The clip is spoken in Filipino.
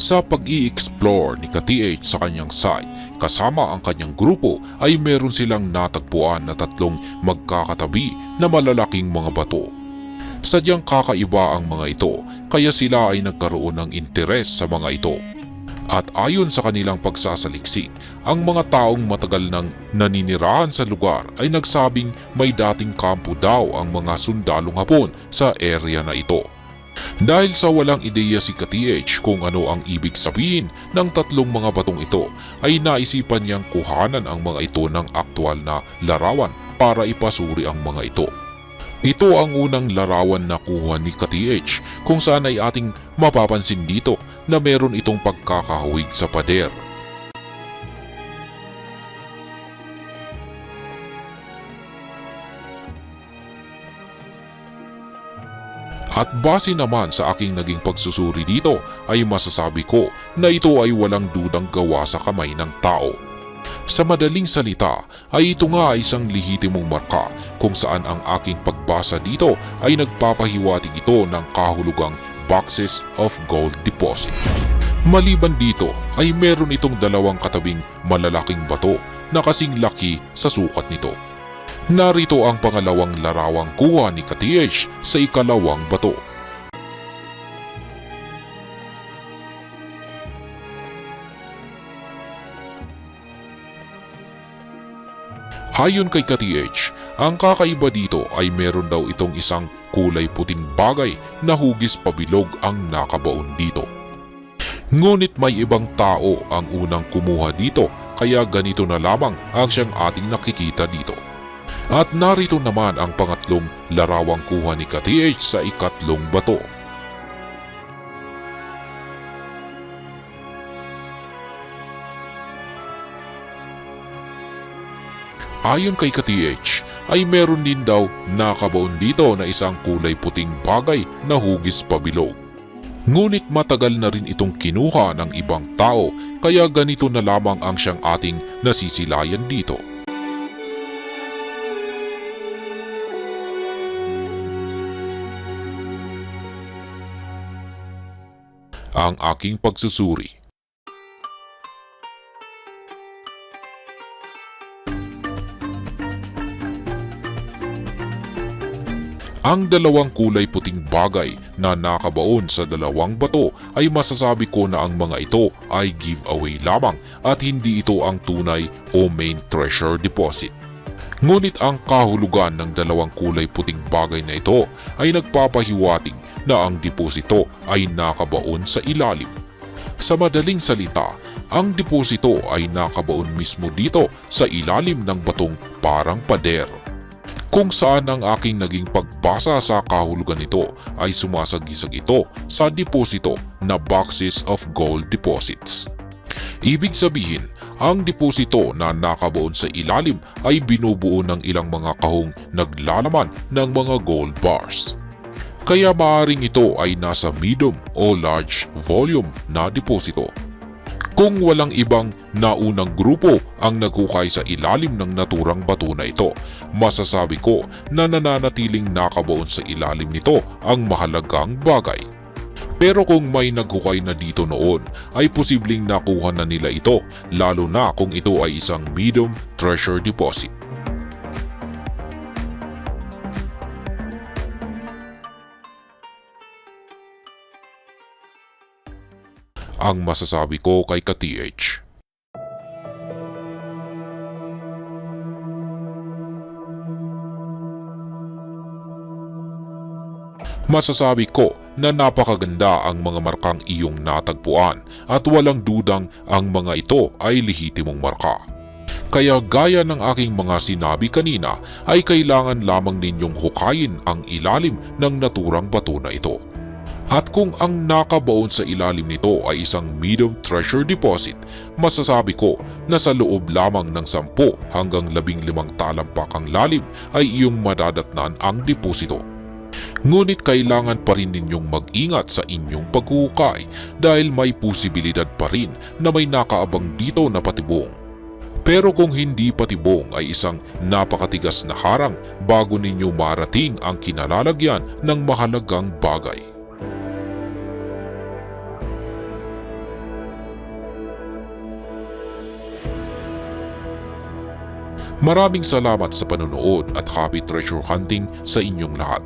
Sa pag-i-explore ni ka-TH sa kanyang site kasama ang kanyang grupo ay meron silang natagpuan na tatlong magkakatabi na malalaking mga bato. Sadyang kakaiba ang mga ito kaya sila ay nagkaroon ng interes sa mga ito. At ayon sa kanilang pagsasaliksik, ang mga taong matagal nang naninirahan sa lugar ay nagsabing may dating kampo daw ang mga sundalong hapon sa area na ito. Dahil sa walang ideya si ka-TH kung ano ang ibig sabihin ng tatlong mga batong ito, ay naisipan niyang kuhanan ang mga ito ng aktwal na larawan para ipasuri ang mga ito. Ito ang unang larawan na kuha ni ka-TH kung saan ay ating mapapansin dito na meron itong pagkakahawig sa pader. At base naman sa aking naging pagsusuri dito ay masasabi ko na ito ay walang dudang gawa sa kamay ng tao. Sa madaling salita ay ito nga isang lehitimong marka kung saan ang aking pagbasa dito ay nagpapahiwatig ito ng kahulugang boxes of gold deposit. Maliban dito ay meron itong dalawang katabing malalaking bato na kasing laki sa sukat nito. Narito ang pangalawang larawang kuha ni ka-TH sa ikalawang bato. Ayon kay ka-TH, ang kakaiba dito ay meron daw itong isang kulay puting bagay na hugis pabilog ang nakabaon dito. Ngunit may ibang tao ang unang kumuha dito kaya ganito na lamang ang siyang ating nakikita dito. At narito naman ang pangatlong larawang kuha ni ka-TH sa ikatlong bato. Ayon kay ka-TH ay meron din daw nakabaon dito na isang kulay puting bagay na hugis pabilog. Ngunit matagal na rin itong kinuha ng ibang tao kaya ganito na lamang ang siyang ating nasisilayan dito. Ang aking pagsusuri Ang dalawang kulay puting bagay na nakabaon sa dalawang bato ay masasabi ko na ang mga ito ay giveaway lamang at hindi ito ang tunay o main treasure deposit. Ngunit ang kahulugan ng dalawang kulay puting bagay na ito ay nagpapahiwatig na ang deposito ay nakabaon sa ilalim. Sa madaling salita, ang deposito ay nakabaon mismo dito sa ilalim ng batong parang pader kung saan ang aking naging pagbasa sa kahulugan nito ay sumasagisag ito sa deposito na boxes of gold deposits. Ibig sabihin, ang deposito na nakabaon sa ilalim ay binubuo ng ilang mga kahong naglalaman ng mga gold bars. Kaya maaring ito ay nasa medium o large volume na deposito kung walang ibang naunang grupo ang naghukay sa ilalim ng naturang bato na ito. Masasabi ko na nananatiling nakabaon sa ilalim nito ang mahalagang bagay. Pero kung may naghukay na dito noon ay posibleng nakuha na nila ito lalo na kung ito ay isang medium treasure deposit. Ang masasabi ko kay ka-TH. Masasabi ko na napakaganda ang mga markang iyong natagpuan at walang dudang ang mga ito ay lehitimong marka. Kaya gaya ng aking mga sinabi kanina ay kailangan lamang ninyong hukayin ang ilalim ng naturang bato na ito. At kung ang nakabaon sa ilalim nito ay isang medium treasure deposit, masasabi ko na sa loob lamang ng 10 hanggang 15 talampakang lalim ay iyong madadatnan ang deposito. Ngunit kailangan pa rin ninyong mag-ingat sa inyong paghuhukay dahil may posibilidad pa rin na may nakaabang dito na patibong. Pero kung hindi patibong ay isang napakatigas na harang bago ninyo marating ang kinalalagyan ng mahalagang bagay. Maraming salamat sa panonood at happy treasure hunting sa inyong lahat.